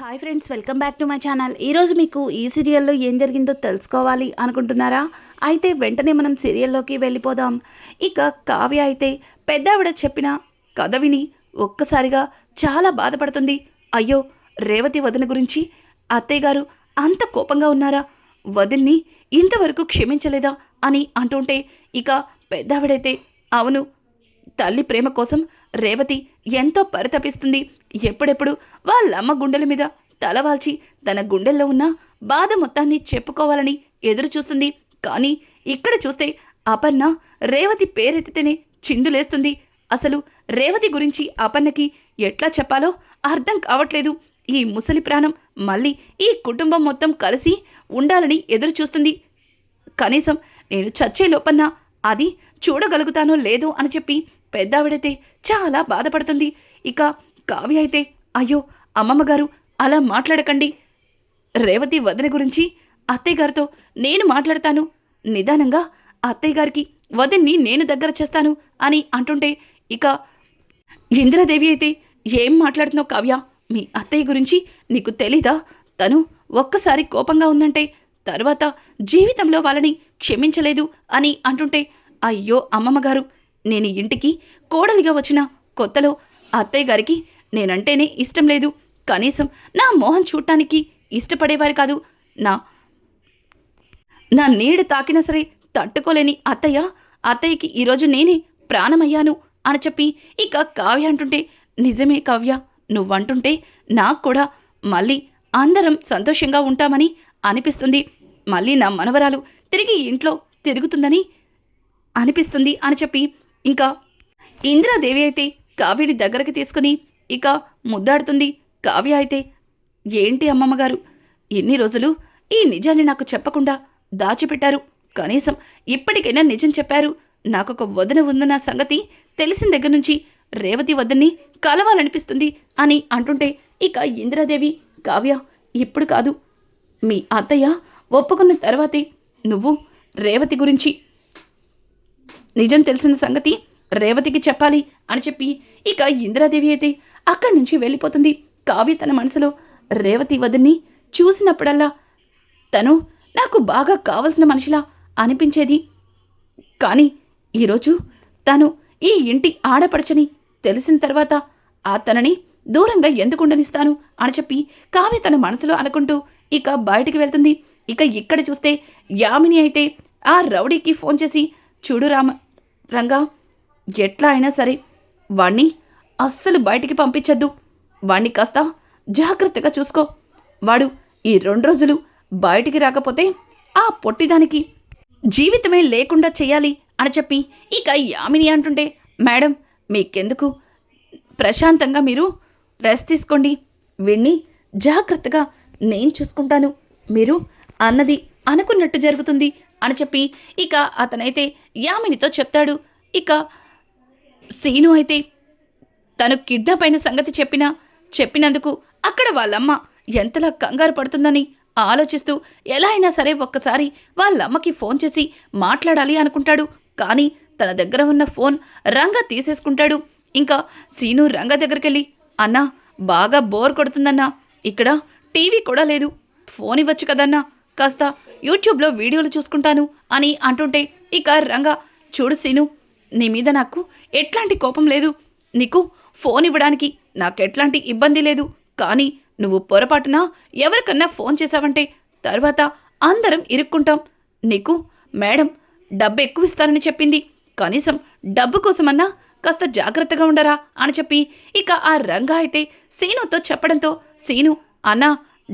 Hi friends welcome back to my channel. ఈరోజు మీకు ఈ సీరియల్లో ఏం జరిగిందో తెలుసుకోవాలి అనుకుంటున్నారా? అయితే వెంటనే మనం సీరియల్లోకి వెళ్ళిపోదాం. ఇక కావ్య అయితే పెద్దావిడ చెప్పిన కథ విని ఒక్కసారిగా చాలా బాధపడుతుంది. అయ్యో రేవతి వదిన గురించి అత్తయ్య గారు అంత కోపంగా ఉన్నారా? వదిన్ని ఇంతవరకు క్షమించలేదా అని అంటుంటే ఇక పెద్దావిడైతే అవును తల్లి ప్రేమ కోసం రేవతి ఎంతో పరితపిస్తుంది. ఎప్పుడెప్పుడు వాళ్ళమ్మ గుండెల మీద తలవాల్చి తన గుండెల్లో ఉన్న బాధ మొత్తాన్ని చెప్పుకోవాలని ఎదురు చూస్తుంది కానీ ఇక్కడ చూస్తే అపర్ణ రేవతి పేరెత్తితేనే చిందులేస్తుంది. అసలు రేవతి గురించి అపర్ణకి ఎట్లా చెప్పాలో అర్థం కావట్లేదు. ఈ ముసలి ప్రాణం మళ్ళీ ఈ కుటుంబం మొత్తం కలిసి ఉండాలని ఎదురు చూస్తుంది కనీసం నేను చచ్చే లోపన్నా అది చూడగలుగుతానో లేదో అని చెప్పి పెద్దావిడైతే చాలా బాధపడుతుంది. ఇక కావ్య అయితే అయ్యో అమ్మమ్మగారు అలా మాట్లాడకండి. రేవతి వదిన గురించి అత్తయ్య గారితో నేను మాట్లాడతాను. నిదానంగా అత్తయ్య గారికి వదిన్ని నేను దగ్గర చేస్తాను అని అంటుంటే ఇక ఇందిరాదేవి అయితే ఏం మాట్లాడుతున్నావు కావ్య? మీ అత్తయ్య గురించి నీకు తెలీదా? తను ఒక్కసారి కోపంగా ఉందంటే తర్వాత జీవితంలో వాళ్ళని క్షమించలేదు అని అంటుంటే అయ్యో అమ్మమ్మగారు నేను ఇంటికి కోడలిగా వచ్చిన కొత్తలో అత్తయ్య గారికి నేనంటేనే ఇష్టం లేదు. కనీసం నా మోహన్ చూడటానికి ఇష్టపడేవారు కాదు. నా నా నీడ తాకినా సరే తట్టుకోలేని అత్తయ్య అత్తయ్యకి ఈరోజు నేనే ప్రాణమయ్యాను అని చెప్పి ఇక కావ్య అంటుంటే నిజమే కావ్య నువ్వంటుంటే నాకు కూడా మళ్ళీ అందరం సంతోషంగా ఉంటామని అనిపిస్తుంది. మళ్ళీ నా మనవరాలు తిరిగి ఇంట్లో తిరుగుతుందని అనిపిస్తుంది అని చెప్పి ఇంకా ఇందిరాదేవి అయితే కావ్యని దగ్గరికి తీసుకుని ఇక ముద్దాడుతుంది. కావ్య అయితే ఏంటి అమ్మమ్మగారు? ఎన్ని రోజులు ఈ నిజాన్ని నాకు చెప్పకుండా దాచిపెట్టారు. కనీసం ఇప్పటికైనా నిజం చెప్పారు. నాకొక వదన ఉందన్న సంగతి తెలిసిన దగ్గర నుంచి రేవతి వద్దని కలవాలనిపిస్తుంది అని అంటుంటే ఇక ఇందిరాదేవి కావ్య ఇప్పుడు కాదు. మీ అత్తయ్య ఒప్పుకున్న తర్వాతే నువ్వు రేవతి గురించి నిజం తెలిసిన సంగతి రేవతికి చెప్పాలి అని చెప్పి ఇక ఇందిరాదేవి అయితే అక్కడి నుంచి వెళ్ళిపోతుంది. కావ్య తన మనసులో రేవతి వదిన్ని చూసినప్పుడల్లా తను నాకు బాగా కావలసిన మనిషిలా అనిపించేది. కానీ ఈరోజు తను ఈ ఇంటి ఆడపడచని తెలిసిన తర్వాత ఆ తనని దూరంగా ఎందుకు ఉండనిస్తాను అని చెప్పి కావ్య తన మనసులో అనుకుంటూ ఇక బయటికి వెళ్తుంది. ఇక ఇక్కడ చూస్తే యామిని అయితే ఆ రౌడీకి ఫోన్ చేసి చూడు రామ రంగా ఎట్లా అయినా సరే వాణ్ణి అస్సలు బయటికి పంపించద్దు. వాణ్ణి కాస్త జాగ్రత్తగా చూసుకో. వాడు ఈ రెండు రోజులు బయటికి రాకపోతే ఆ పొట్టిదానికి జీవితమే లేకుండా చేయాలి అని చెప్పి ఇక యామిని అంటుంటే మేడం మీకెందుకు? ప్రశాంతంగా మీరు రెస్ట్ తీసుకోండి. వీణ్ణి జాగ్రత్తగా నేను చూసుకుంటాను. మీరు అన్నది అనుకున్నట్టు జరుగుతుంది. అని చెప్పి ఇక అతనైతే యామినితో చెప్తాడు. ఇక సీను అయితే తను కిడ్నాప్ అయిన సంగతి చెప్పినా చెప్పినందుకు అక్కడ వాళ్ళమ్మ ఎంతలా కంగారు పడుతుందని ఆలోచిస్తూ ఎలా అయినా సరే ఒక్కసారి వాళ్ళమ్మకి ఫోన్ చేసి మాట్లాడాలి అనుకుంటాడు. కానీ తన దగ్గర ఉన్న ఫోన్ రంగ తీసేసుకుంటాడు. ఇంకా సీను రంగ దగ్గరికి వెళ్ళి అన్నా బాగా బోర్ కొడుతుందన్నా. ఇక్కడ టీవీ కూడా లేదు. ఫోన్ ఇవ్వచ్చు కదన్నా. కాస్త యూట్యూబ్లో వీడియోలు చూసుకుంటాను అని అంటుంటే ఇక రంగా చూడు సీను నీ మీద నాకు ఎట్లాంటి కోపం లేదు. నీకు ఫోన్ ఇవ్వడానికి నాకెట్లాంటి ఇబ్బంది లేదు. కానీ నువ్వు పొరపాటున ఎవరికన్నా ఫోన్ చేశావంటే తర్వాత అందరం ఇరుక్కుంటాం. నీకు మేడం డబ్బు ఎక్కువ ఇస్తానని చెప్పింది. కనీసం డబ్బు కోసమన్నా కాస్త జాగ్రత్తగా ఉండరా అని చెప్పి ఇక ఆ రంగా అయితే సీనుతో చెప్పడంతో సీను అన్నా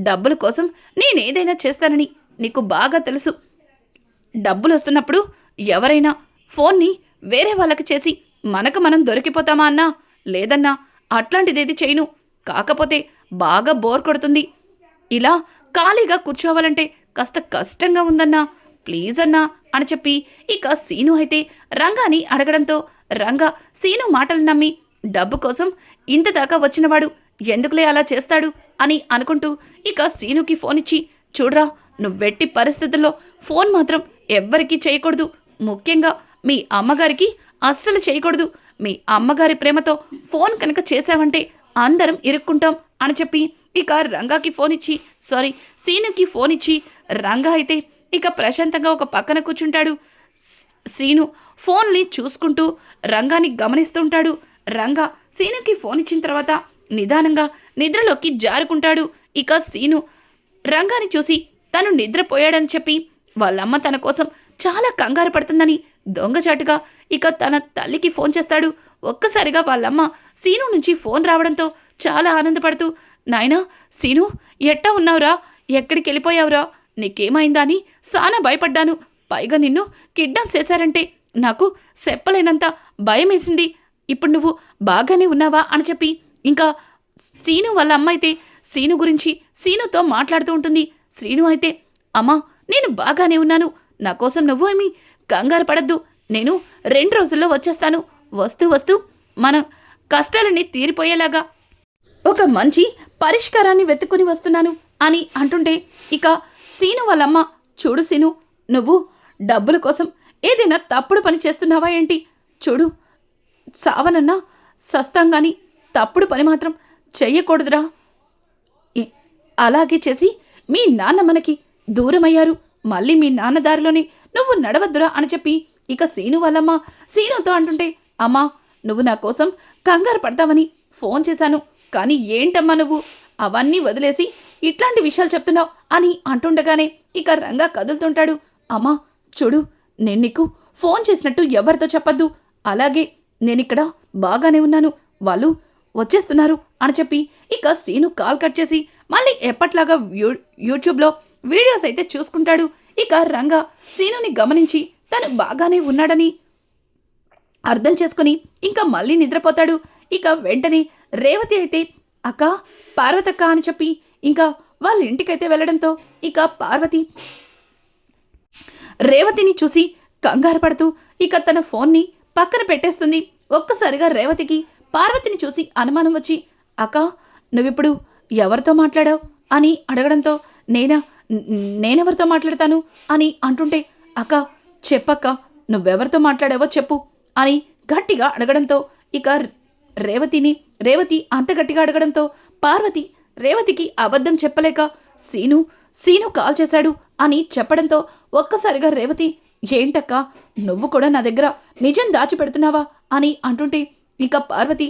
డబ్బుల కోసం నేనేదైనా చేస్తానని నీకు బాగా తెలుసు. డబ్బులు వస్తున్నప్పుడు ఎవరైనా ఫోన్ని వేరే వాళ్ళకి చేసి మనకు మనం దొరికిపోతామా అన్నా? లేదన్నా అట్లాంటిదేది చేయను. కాకపోతే బాగా బోర్ కొడుతుంది. ఇలా ఖాళీగా కూర్చోవాలంటే కాస్త కష్టంగా ఉందన్నా ప్లీజ్ అన్నా అని చెప్పి ఇక సీను అయితే రంగాని అడగడంతో రంగా సీను మాటలు నమ్మి డబ్బు కోసం ఇంత దాకా వచ్చినవాడు ఎందుకులే అలా చేస్తాడు అని అనుకుంటూ ఇక సీనుకి ఫోన్ ఇచ్చి చూడరా నువ్వెట్టి పరిస్థితుల్లో ఫోన్ మాత్రం ఎవ్వరికీ చేయకూడదు. ముఖ్యంగా మీ అమ్మగారికి అస్సలు చేయకూడదు. మీ అమ్మగారి ప్రేమతో ఫోన్ కనుక చేశావంటే అందరం ఇరుక్కుంటాం అని చెప్పి ఇక రంగాకి ఫోన్ ఇచ్చి సారీ సీనుకి ఫోన్ ఇచ్చి రంగా అయితే ఇక ప్రశాంతంగా ఒక పక్కన కూర్చుంటాడు. శ్రీను సీను ఫోన్ని చూసుకుంటూ రంగాని గమనిస్తుంటాడు. రంగా సీనుకి ఫోన్ ఇచ్చిన తర్వాత నిదానంగా నిద్రలోకి జారుకుంటాడు. ఇక సీను రంగాని చూసి తను నిద్రపోయాడని చెప్పి వాళ్ళమ్మ తన కోసం చాలా కంగారు పడుతుందని దొంగచాటుగా ఇక తన తల్లికి ఫోన్ చేస్తాడు. ఒక్కసారిగా వాళ్ళమ్మ సీను నుంచి ఫోన్ రావడంతో చాలా ఆనందపడుతూ నాయనా సీను ఎట్టా ఉన్నావురా? ఎక్కడికి వెళ్ళిపోయావురా? నీకేమైందా అని సానా భయపడ్డాను. పైగా నిన్ను కిడ్నాప్ చేశారంటే నాకు చెప్పలేనంత భయమేసింది. ఇప్పుడు నువ్వు బాగానే ఉన్నావా? అని చెప్పి ఇంకా సీను వాళ్ళ అమ్మ అయితే సీను గురించి సీనుతో మాట్లాడుతూ ఉంటుంది. శ్రీను అయితే అమ్మా నేను బాగానే ఉన్నాను. నా కోసం నువ్వు ఏమి కంగారు పడద్దు. నేను రెండు రోజుల్లో వచ్చేస్తాను. వస్తూ వస్తూ మన కష్టాలన్నీ తీరిపోయేలాగా ఒక మంచి పరిష్కారాన్ని వెతుక్కుని వస్తున్నాను అని అంటుంటే ఇక సీను వాళ్ళమ్మ చూడు సీను నువ్వు డబ్బుల కోసం ఏదైనా తప్పుడు పని చేస్తున్నావా ఏంటి? చూడు సావనన్నా సస్తాం కానీ తప్పుడు పని మాత్రం చెయ్యకూడదురా. అలాగే చేసి మీ నాన్న మనకి దూరమయ్యారు. మళ్ళీ మీ నాన్న దారిలోనే నువ్వు నడవద్దురా అని చెప్పి ఇక సీను వాళ్ళమ్మ సీనుతో అంటుంటే అమ్మా నువ్వు నా కోసం కంగారు పడతావని ఫోన్ చేశాను. కానీ ఏంటమ్మా నువ్వు? అవన్నీ వదిలేసి ఇట్లాంటి విషయాలు చెప్తున్నావు అని అంటుండగానే ఇక రంగా కదులుతుంటాడు. అమ్మా చూడు నేను నీకు ఫోన్ చేసినట్టు ఎవరితో చెప్పద్దు. అలాగే నేనిక్కడ బాగానే ఉన్నాను. వాళ్ళు వచ్చేస్తున్నారు. అని చెప్పి ఇక సీను కాల్ కట్ చేసి మళ్ళీ ఎప్పట్లాగా యూ యూట్యూబ్లో వీడియోస్ అయితే చూసుకుంటాడు. ఇక రంగా సీనుని గమనించి తను బాగానే ఉన్నాడని అర్థం చేసుకుని ఇంకా మళ్ళీ నిద్రపోతాడు. ఇక వెంటనే రేవతి అయితే అక్క పార్వతక్క అని చెప్పి ఇంకా వాళ్ళ ఇంటికైతే వెళ్ళడంతో ఇక పార్వతి రేవతిని చూసి కంగారు పడుతూ ఇక తన ఫోన్ని పక్కన పెట్టేస్తుంది. ఒక్కసారిగా రేవతికి పార్వతిని చూసి అనుమానం వచ్చి అక్క నువ్విప్పుడు ఎవరితో మాట్లాడావు? అని అడగడంతో నేనా నేనెవరితో మాట్లాడతాను? అని అంటుంటే అక్క చెప్పక్క నువ్వెవరితో మాట్లాడావో చెప్పు అని గట్టిగా అడగడంతో ఇక రేవతిని రేవతి అంత గట్టిగా అడగడంతో పార్వతి రేవతికి అబద్ధం చెప్పలేక సీను సీను కాల్ చేశాడు అని చెప్పడంతో ఒక్కసారిగా రేవతి ఏంటక్క నువ్వు కూడా నా దగ్గర నిజం దాచిపెడుతున్నావా? అని అంటుంటే ఇక పార్వతి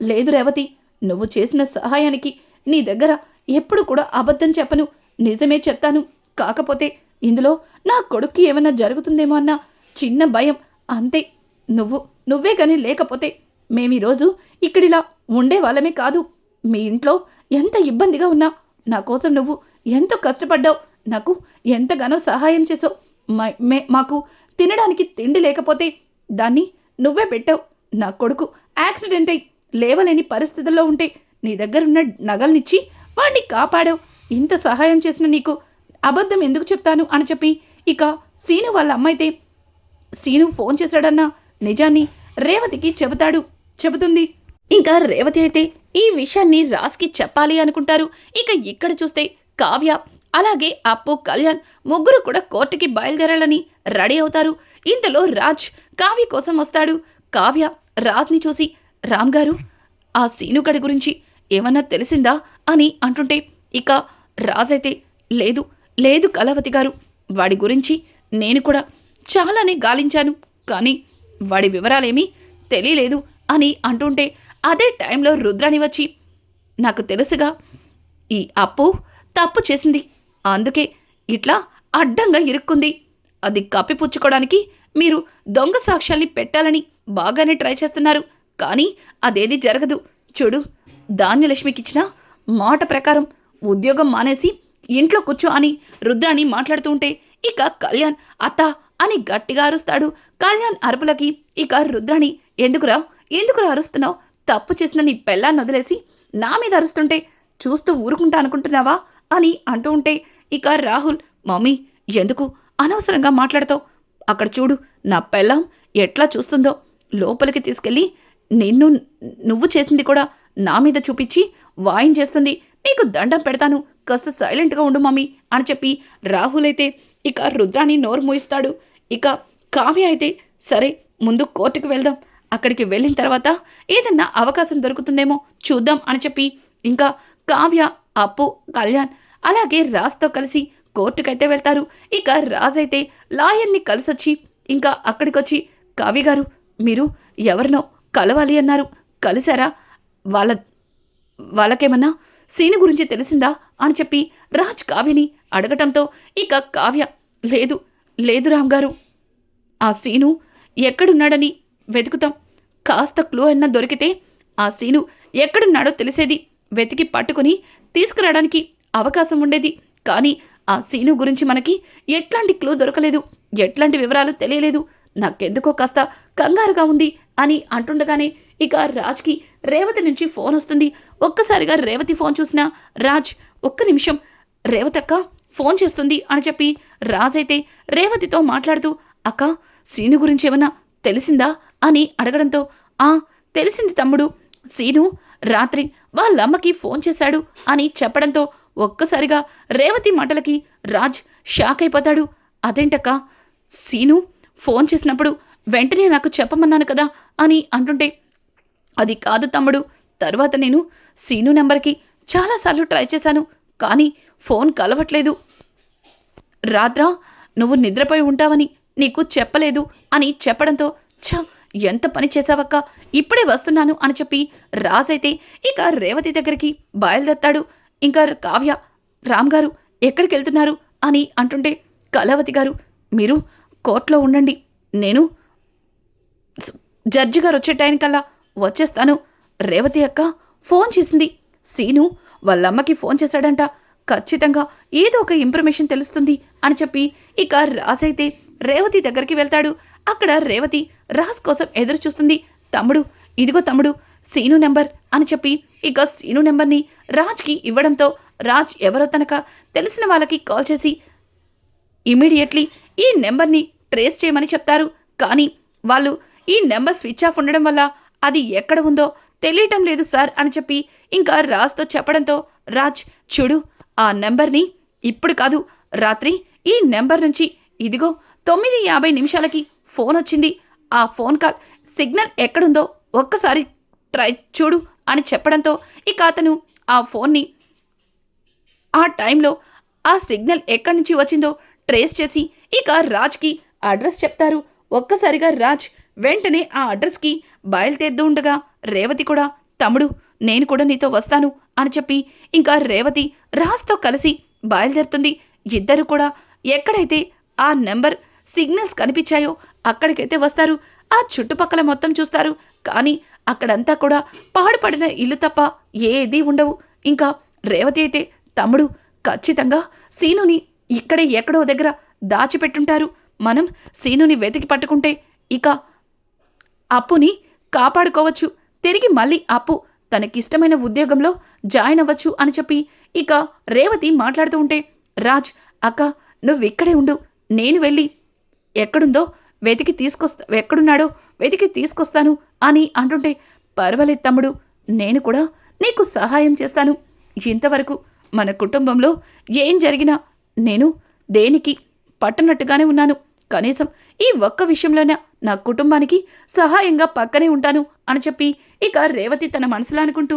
లేదు రేవతి నువ్వు చేసిన సహాయానికి నీ దగ్గర ఎప్పుడు కూడా అబద్ధం చెప్పను. నిజమే చెప్తాను. కాకపోతే ఇందులో నా కొడుక్కి ఏమైనా జరుగుతుందేమో అన్న చిన్న భయం. అంతే. నువ్వు నువ్వే కానీ లేకపోతే మేమీరోజు ఇక్కడిలా ఉండే వాళ్ళమే కాదు. మీ ఇంట్లో ఎంత ఇబ్బందిగా ఉన్నా నా కోసం నువ్వు ఎంతో కష్టపడ్డావు నాకు ఎంతగానో సహాయం చేసావు మే- మాకు తినడానికి తిండి లేకపోతే దాన్ని నువ్వే పెట్టావు. నా కొడుకు యాక్సిడెంట్ అయి లేవలేని పరిస్థితుల్లో ఉంటే నీ దగ్గరున్న నగల్నిచ్చి వాణ్ణి కాపాడావు. ఇంత సహాయం చేసిన నీకు అబద్ధం ఎందుకు చెప్తాను అని చెప్పి ఇక సీను వాళ్ళ అమ్మైతే సీను ఫోన్ చేశాడన్నా నిజాన్ని రేవతికి చెబుతాడు చెబుతుంది. ఇంకా రేవతి అయితే ఈ విషయాన్ని రాజ్కి చెప్పాలి అనుకుంటారు. ఇక ఇక్కడ చూస్తే కావ్య అలాగే అప్పు కళ్యాణ్ ముగ్గురు కూడా కోర్టుకి బయలుదేరాలని రెడీ అవుతారు. ఇంతలో రాజ్ కావ్య కోసం వస్తాడు. కావ్య రాజ్ని చూసి రామ్ గారు ఆ సీనుగడి గురించి ఏమన్నా తెలిసిందా అని అంటుంటే ఇక రాజైతే లేదు లేదు కళావతి గారు వాడి గురించి నేను కూడా చాలానే గాలించాను కానీ వాడి వివరాలేమీ తెలియలేదు అని అంటుంటే అదే టైంలో రుద్రాణి వచ్చి నాకు తెలుసుగా ఈ అప్పు తప్పు చేసింది అందుకే ఇట్లా అడ్డంగా ఇరుక్కుంది. అది కప్పిపుచ్చుకోవడానికి మీరు దొంగ సాక్ష్యాల్ని పెట్టాలని బాగానే ట్రై చేస్తున్నారు. కానీ అదేది జరగదు. చూడు ధాన్యలక్ష్మికిచ్చిన మాట ప్రకారం ఉద్యోగం మానేసి ఇంట్లో కూర్చో అని రుద్రాణి మాట్లాడుతూ ఉంటే ఇక కళ్యాణ్ అత్త అని గట్టిగా అరుస్తాడు. కళ్యాణ్ అరుపులకి ఇక రుద్రాణి ఎందుకురా ఎందుకురా అరుస్తున్నావు? తప్పు చేసిన నీ పెళ్ళాన్ని వదిలేసి నా మీద అరుస్తుంటే చూస్తూ ఊరుకుంటా అనుకుంటున్నావా? అని అంటూ ఉంటే ఇక రాహుల్ మమ్మీ ఎందుకు అనవసరంగా మాట్లాడతావు? అక్కడ చూడు నా పెళ్ళం ఎట్లా చూస్తుందో లోపలికి తీసుకెళ్ళి నిన్ను నువ్వు చేసింది కూడా నా మీద చూపించి వాయించేస్తుంది నీకు దండం పెడతాను. కాస్త సైలెంట్గా ఉండు మమ్మీ అని చెప్పి రాహుల్ అయితే ఇక రుద్రాని నోరు మూయిస్తాడు. ఇక కావ్య అయితే సరే ముందు కోర్టుకు వెళ్దాం. అక్కడికి వెళ్ళిన తర్వాత ఏదన్నా అవకాశం దొరుకుతుందేమో చూద్దాం అని చెప్పి ఇంకా కావ్య అప్పు కళ్యాణ్ అలాగే రాజ్తో కలిసి కోర్టుకైతే వెళ్తారు. ఇక రాజ్ అయితే లాయర్ని కలిసొచ్చి ఇంకా అక్కడికొచ్చి కావ్య గారు మీరు ఎవరినో కలవాలి అన్నారు. కలిశారా? వాళ్ళ వాళ్ళకేమన్నా సీను గురించి తెలిసిందా? అని చెప్పి రాజ్ కావ్యని అడగటంతో ఇక కావ్య లేదు లేదు రామ్ గారు. ఆ సీను ఎక్కడున్నాడని వెతుకుతాం. కాస్త క్లూ అయినా దొరికితే ఆ సీను ఎక్కడున్నాడో తెలిసేది వెతికి పట్టుకుని తీసుకురావడానికి అవకాశం ఉండేది. కానీ ఆ సీను గురించి మనకి ఎట్లాంటి క్లూ దొరకలేదు. ఎట్లాంటి వివరాలు తెలియలేదు. నాకెందుకో కాస్త కంగారుగా ఉంది. అని అంటుండగానే ఇక రాజ్కి రేవతి నుంచి ఫోన్ వస్తుంది. ఒక్కసారిగా రేవతి ఫోన్ చూసిన రాజ్ ఒక్క నిమిషం రేవతక్క ఫోన్ చేస్తుంది అని చెప్పి రాజ్ అయితే రేవతితో మాట్లాడుతూ అక్క సీను గురించి ఏమన్నా తెలిసిందా? అని అడగడంతో ఆ తెలిసింది తమ్ముడు. సీను రాత్రి వాళ్ళమ్మకి ఫోన్ చేశాడు అని చెప్పడంతో ఒక్కసారిగా రేవతి మాటలకి రాజ్ షాక్ అయిపోతాడు. అదేంటక్క సీను ఫోన్ చేసినప్పుడు వెంటనే నాకు చెప్పమన్నాను కదా అని అంటుంటే అది కాదు తమ్ముడు. తర్వాత నేను సీను నెంబర్కి చాలాసార్లు ట్రై చేశాను కానీ ఫోన్ కలవట్లేదు. రాత్రా నువ్వు నిద్రపోయి ఉంటావని నీకు చెప్పలేదు అని చెప్పడంతో ఛ ఎంత పని చేశావక్క? ఇప్పుడే వస్తున్నాను అని చెప్పి రాజైతే ఇక రేవతి దగ్గరికి బయలుదేరతాడు. ఇంకా కావ్య రామ్ గారు ఎక్కడికి వెళ్తున్నారు అని అంటుంటే కళావతి గారు మీరు కోర్టులో ఉండండి. నేను జడ్జి గారు వచ్చే టైం కల్లా వచ్చేస్తాను. రేవతి అక్క ఫోన్ చేసింది. సీను వాళ్ళమ్మకి ఫోన్ చేశాడంట. ఖచ్చితంగా ఏదో ఒక ఇన్ఫర్మేషన్ తెలుస్తుంది అని చెప్పి ఇక రాజైతే రేవతి దగ్గరికి వెళ్తాడు. అక్కడ రేవతి రాజ్ కోసం ఎదురు చూస్తుంది. తమ్ముడు ఇదిగో తమ్ముడు సీను నెంబర్ అని చెప్పి ఇక సీను నెంబర్ని రాజ్కి ఇవ్వడంతో రాజ్ ఎవరో తనక తెలిసిన వాళ్ళకి కాల్ చేసి ఇమీడియట్లీ ఈ నెంబర్ని ట్రేస్ చేయమని చెప్తారు. కానీ వాళ్ళు ఈ నెంబర్ స్విచ్ ఆఫ్ ఉండడం వల్ల అది ఎక్కడ ఉందో తెలియటం లేదు సార్ అని చెప్పి ఇంకా రాజ్తో చెప్పడంతో రాజ్ చూడు ఆ నెంబర్ని ఇప్పుడు కాదు రాత్రి ఈ నెంబర్ నుంచి ఇదిగో తొమ్మిది యాభై నిమిషాలకి ఫోన్ వచ్చింది. ఆ ఫోన్ కాల్ సిగ్నల్ ఎక్కడుందో ఒక్కసారి ట్రై చూడు అని చెప్పడంతో ఇక అతను ఆ ఫోన్ని ఆ టైంలో ఆ సిగ్నల్ ఎక్కడి నుంచి వచ్చిందో ట్రేస్ చేసి ఇక రాజ్కి అడ్రస్ చెప్తారు. ఒక్కసారిగా రాజ్ వెంటనే ఆ అడ్రస్కి బయలుదేరుతూ ఉండగా రేవతి కూడా తమ్ముడు నేను కూడా నీతో వస్తాను అని చెప్పి ఇంకా రేవతి రాజ్తో కలిసి బయలుదేరుతుంది. ఇద్దరు కూడా ఎక్కడైతే ఆ నెంబర్ సిగ్నల్స్ కనిపించాయో అక్కడికైతే వస్తారు. ఆ చుట్టుపక్కల మొత్తం చూస్తారు. కానీ అక్కడంతా కూడా పాడుపడిన ఇల్లు తప్ప ఏదీ ఉండవు. ఇంకా రేవతి అయితే తమ్ముడు ఖచ్చితంగా సీనుని ఇక్కడే ఎక్కడో దగ్గర దాచిపెట్టుంటారు. మనం సీనుని వెతికి పట్టుకుంటే ఇక అప్పుని కాపాడుకోవచ్చు. తిరిగి మళ్ళీ అప్పు. తనకిష్టమైన ఉద్యోగంలో జాయిన్ అవ్వచ్చు అని చెప్పి ఇక రేవతి మాట్లాడుతూ ఉంటే రాజ్ అక్క నువ్వు ఇక్కడే ఉండు. నేను వెళ్ళి ఎక్కడుందో వెతికి తీసుకొస్తా ఎక్కడున్నాడో వెతికి తీసుకొస్తాను అని అంటుంటే పర్వాలేదు తమ్ముడు నేను కూడా నీకు సహాయం చేస్తాను. ఇంతవరకు మన కుటుంబంలో ఏం జరిగినా నేను దేనికి పట్టనట్టుగానే ఉన్నాను. కనీసం ఈ ఒక్క విషయంలోనే నా కుటుంబానికి సహాయంగా పక్కనే ఉంటాను అని చెప్పి ఇక రేవతి తన మనసులో అనుకుంటూ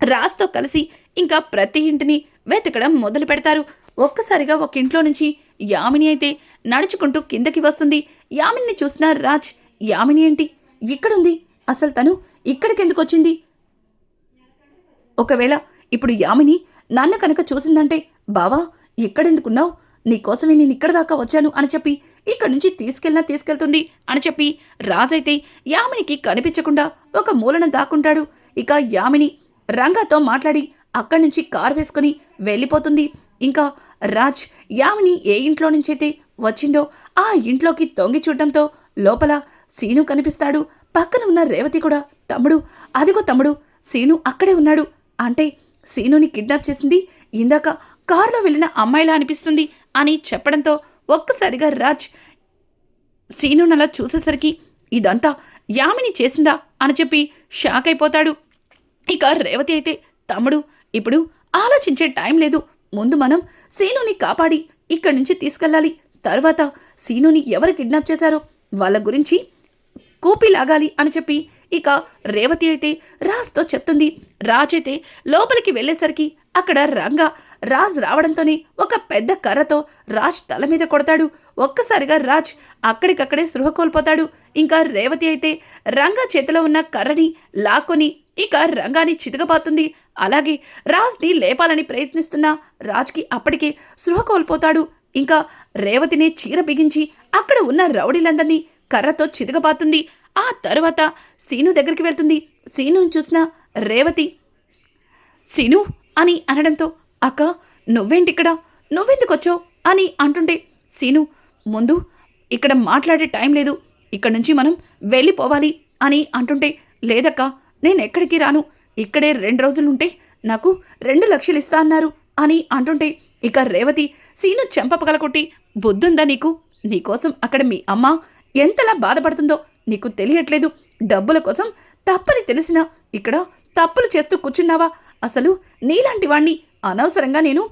రాజ్తో కలిసి ఇంకా ప్రతి ఇంటిని వెతకడం మొదలు పెడతారు. ఒక్కసారిగా ఒక ఇంట్లో నుంచి యామిని అయితే నడుచుకుంటూ కిందకి వస్తుంది. యామిని చూసిన రాజ్ యామిని ఏంటి? ఇక్కడుంది. అసలు తను ఇక్కడికెందుకు వచ్చింది? ఒకవేళ ఇప్పుడు యామిని నన్ను కనుక చూసిందంటే బావా ఇక్కడెందుకున్నావు? నీకోసమే నేను ఇక్కడ దాకా వచ్చాను అని చెప్పి ఇక్కడి నుంచి తీసుకెళ్ళినా తీసుకెళ్తుంది అని చెప్పి రాజైతే యామినికి కనిపించకుండా ఒక మూలన దాక్కుంటాడు. ఇక యామిని రంగాతో మాట్లాడి అక్కడి నుంచి కారు వేసుకుని వెళ్ళిపోతుంది. ఇంకా రాజ్ యామిని ఏ ఇంట్లో నుంచైతే వచ్చిందో ఆ ఇంట్లోకి తొంగి చూడటంతో లోపల సీను కనిపిస్తాడు. పక్కన ఉన్న రేవతి కూడా తమ్ముడు అదిగో తమ్ముడు సీను అక్కడే ఉన్నాడు. అంటే సీనుని కిడ్నాప్ చేసింది ఇందాక కారులో వెళ్ళిన అమ్మాయిలా అనిపిస్తుంది అని చెప్పడంతో ఒక్కసారిగా రాజ్ సీనునలా చూసేసరికి ఇదంతా యామిని చేసిందా అని చెప్పి షాక్ అయిపోతాడు. ఇక రేవతి అయితే తమ్ముడు ఇప్పుడు ఆలోచించే టైం లేదు. ముందు మనం సీనుని కాపాడి ఇక్కడి నుంచి తీసుకెళ్ళాలి. తర్వాత సీనుని ఎవరు కిడ్నాప్ చేశారో వాళ్ళ గురించి కూపి లాగాలి అని చెప్పి ఇక రేవతి అయితే రాజ్తో చెప్తుంది. రాజ్ అయితే లోపలికి వెళ్ళేసరికి అక్కడ రంగా రాజ్ రావడంతోనే ఒక పెద్ద కర్రతో రాజ్ తల మీద కొడతాడు. ఒక్కసారిగా రాజ్ అక్కడికక్కడే స్పృహ కోల్పోతాడు. ఇంకా రేవతి అయితే రంగా చేతిలో ఉన్న కర్రని లాక్కొని ఇక రంగాని చితకబాతుంది అలాగే రాజ్ని లేపాలని ప్రయత్నిస్తున్న రాజ్కి అప్పటికే స్పృహ కోల్పోతాడు. ఇంకా రేవతిని చీర బిగించి అక్కడ ఉన్న రౌడీలందరినీ కర్రతో చితకబాతుంది ఆ తరువాత సీను దగ్గరికి వెళ్తుంది. సీనును చూసిన రేవతి సీను అని అనడంతో అక్క నువ్వేంటిక్కడ? నువ్వెందుకు వచ్చావు అని అంటుంటే సీను ముందు ఇక్కడ మాట్లాడే టైం లేదు. ఇక్కడ నుంచి మనం వెళ్ళిపోవాలి అని అంటుంటే లేదక్క నేను ఎక్కడికి రాను. ఇక్కడే రెండు రోజులుంటే నాకు రెండు లక్షలు ఇస్తా అన్నారు. అని అంటుంటే ఇక రేవతి సీను చెంపపగలకొట్టి బుద్ధుందా నీకు? నీకోసం అక్కడ మీ అమ్మ ఎంతలా బాధపడుతుందో నీకు తెలియట్లేదు. డబ్బుల కోసం తప్పని తెలిసినా ఇక్కడ తప్పులు చేస్తూ కూర్చున్నావా? అసలు నీలాంటి వాణ్ణి అనవసరంగా నేను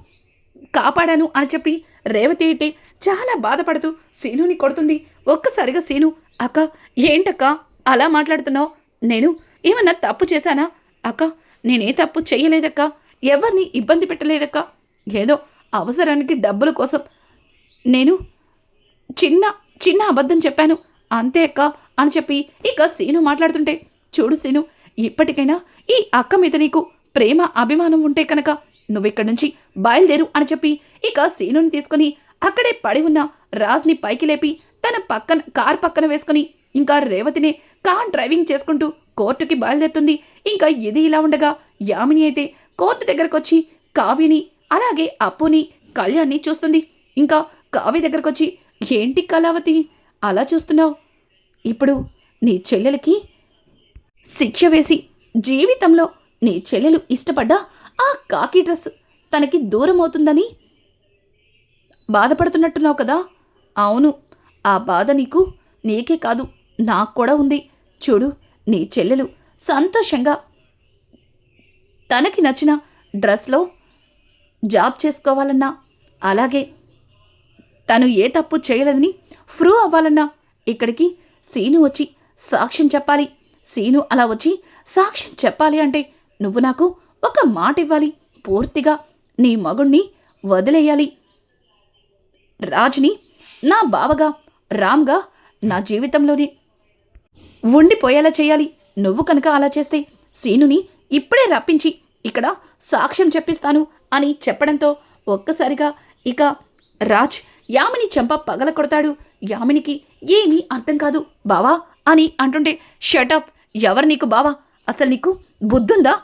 కాపాడాను అని చెప్పి రేవతి అయితే చాలా బాధపడుతూ సీనుని కొడుతుంది. ఒక్కసారిగా సీను అక్క ఏంటక్క? అలా మాట్లాడుతున్నావు? నేను ఏమన్నా తప్పు చేశానా? అక్క నేనే తప్పు చేయలేదక్క. ఎవరిని ఇబ్బంది పెట్టలేదక్క. ఏదో అవసరానికి డబ్బుల కోసం నేను చిన్న చిన్న అబద్ధం చెప్పాను. అంతే అక్క అని చెప్పి ఇక సీను మాట్లాడుతుంటే చూడు సీను ఇప్పటికైనా ఈ అక్క మీద నీకు ప్రేమ అభిమానం ఉంటే కనుక నువ్విక్కడి నుంచి బయలుదేరు అని చెప్పి ఇక సీనుని తీసుకుని అక్కడే పడి ఉన్న రాజ్ని పైకి లేపి తన పక్కన కార్ పక్కన వేసుకుని ఇంకా రేవతిని కార్ డ్రైవింగ్ చేసుకుంటూ కోర్టుకి బయలుదేరుతుంది. ఇంకా ఇది ఇలా ఉండగా యామిని అయితే కోర్టు దగ్గరకు వచ్చి కావ్యని అలాగే అప్పుని కళ్యాణ్ని చూస్తుంది. ఇంకా కావ్య దగ్గరకు వచ్చి ఏంటి కళావతి అలా చూస్తున్నావు? ఇప్పుడు నీ చెల్లెలకి శిక్ష వేసి జీవితంలో నీ చెల్లెలు ఇష్టపడ్డా ఆ కాకి డ్రెస్ తనకి దూరం అవుతుందని బాధపడుతున్నట్టున్నావు కదా? అవును ఆ బాధ నీకు నీకే కాదు నాకు కూడా ఉంది. చూడు నీ చెల్లెలు సంతోషంగా తనకి నచ్చిన డ్రెస్లో జాబ్ చేసుకోవాలన్నా అలాగే తను ఏ తప్పు చేయలేదని ఫ్రూ అవ్వాలన్నా ఇక్కడికి సీను వచ్చి సాక్ష్యం చెప్పాలి. సీను అలా వచ్చి సాక్ష్యం చెప్పాలి అంటే నువ్వు నాకు ఒక మాట ఇవ్వాలి పూర్తిగా నీ మగుణ్ణి వదిలేయాలి. రాజ్ని నా బావగా రామ్గా నా జీవితంలోని ఉండిపోయేలా చేయాలి. నువ్వు కనుక అలా చేస్తే సీనుని ఇప్పుడే రప్పించి ఇక్కడ సాక్ష్యం చెప్పిస్తాను అని చెప్పడంతో ఒక్కసారిగా ఇక రాజ్ యామిని చెంప పగల కొడతాడు. యామినికి ఏమీ అర్థం కాదు. బావా అని అంటుంటే షటప్ ఎవరు నీకు బావా? అసలు నీకు బుద్ధుందా?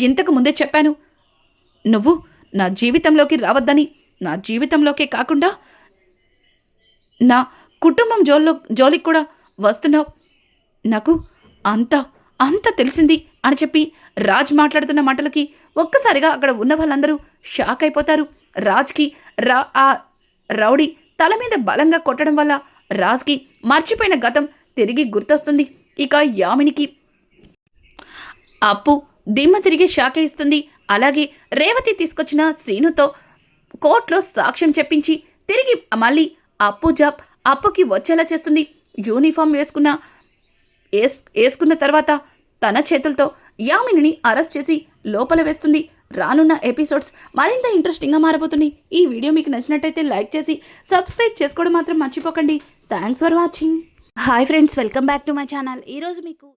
ఇంతకు ముందే చెప్పాను. నువ్వు నా జీవితంలోకి రావద్దని నా జీవితంలోకే కాకుండా నా కుటుంబం జోల్లో జోలికి కూడా వస్తున్నావు. నాకు అంత అంత తెలిసింది అని చెప్పి రాజ్ మాట్లాడుతున్న మాటలకి ఒక్కసారిగా అక్కడ ఉన్న వాళ్ళందరూ షాక్ అయిపోతారు. రాజ్కి రా ఆ రౌడీ తల మీద బలంగా కొట్టడం వల్ల రాజ్కి మర్చిపోయిన గతం తిరిగి గుర్తొస్తుంది. ఇక యామినికి అప్పు దిమ్మ తిరిగి షాక్ ఇస్తుంది. అలాగే రేవతి తీసుకొచ్చిన సీనుతో కోర్టులో సాక్ష్యం చెప్పించి తిరిగి మళ్ళీ అప్పు జాబ్ అప్పుకి వచ్చేలా చేస్తుంది. యూనిఫామ్ వేసుకున్న వేసుకున్న తర్వాత తన చేతులతో యామినిని అరెస్ట్ చేసి లోపల వేస్తుంది. రానున్న ఎపిసోడ్స్ మరింత ఇంట్రెస్టింగ్గా మారబోతుంది ఈ వీడియో మీకు నచ్చినట్టయితే లైక్ చేసి సబ్స్క్రైబ్ చేసుకోవడం మాత్రం మర్చిపోకండి. Thanks for watching. Hi friends welcome back to my channel. ఈరోజు మీకు